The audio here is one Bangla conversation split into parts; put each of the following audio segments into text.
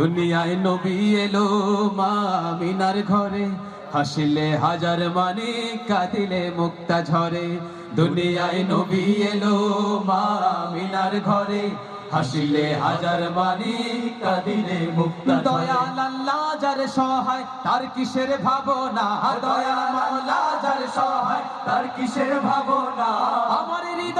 দুনিয়ায় নবী এলো মা মিনার ঘরে। হাসিলে হাজার মানে কাঁদিলে মুক্তা ঝরে। দুনিয়ায় নবী এলো মা মিনার ঘরে। হাসিলে হাজার মানে কাঁদিলে মুক্তা দয়াল আল্লাহ যার সহায় তার কিসের ভাবনা? দয়াল মাওলা যার সহায় তার কিসের ভাবনা? আমার হৃদয়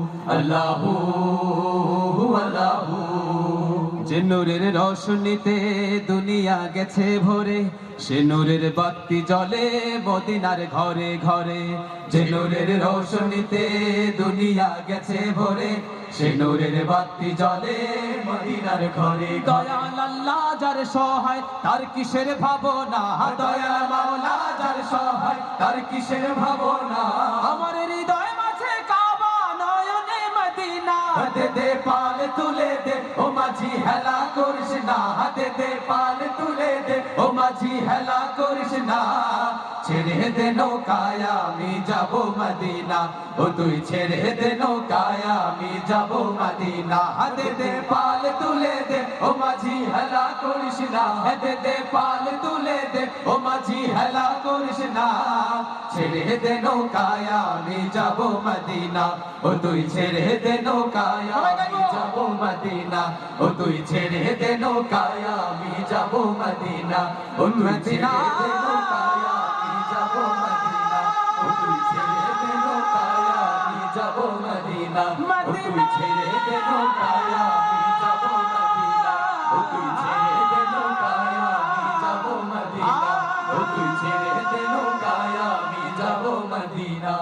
যে নূরের রোশনীতে দুনিয়া গেছে ভরে, সে নূরের বাতি জ্বলে মদিনার ঘরে ঘরে। যে নূরের রোশনীতে দুনিয়া গেছে ভরে, সে নূরের বাতি জ্বলে মদিনার ঘরে। দয়াল আল্লাহ যার সহায়, তার কিসের ভাবনা? দয়াল মাওলা যার সহায়, তার কিসের ভাবনা? আমার হৃদয় মদিনা দে দে পাল তুলে দে ও মাঝি হেলা করিস না দে দে পাল তুলে দে ও মাঝি হেলা করিস না ছেড়ে দে নৌকায় আমি যাব মদিনা। ও তুই ছেড়ে দে নৌকায় আমি যাব মদিনা। দে দে পাল তুলে দে ও মাঝি হেলা করিস না। দে দে পাল তুলে দে ও মাঝি হেলা করিস না। ছেড়ে দে নৌকায় আমি যাব মদিনা। ও তুই ছেড়ে দে নৌকায় আমি যাব মদিনা। ও তুই ছেড়ে দে নৌকায় আমি যাব মদিনা। ও তুই ছেড়ে দে নৌকায় যাব মদিনা। ও তুই ছেড়ে দেন নৌকায় আমি যাব মদিনা? ও তুই ছেড়ে দে নৌকায় আমি যাব মদিনা? ও তুই ছেড়ে দে নৌকায় আমি যাব মদিনা? ও তুই ছেড়ে দে নৌকায় আমি যাব মদিনা?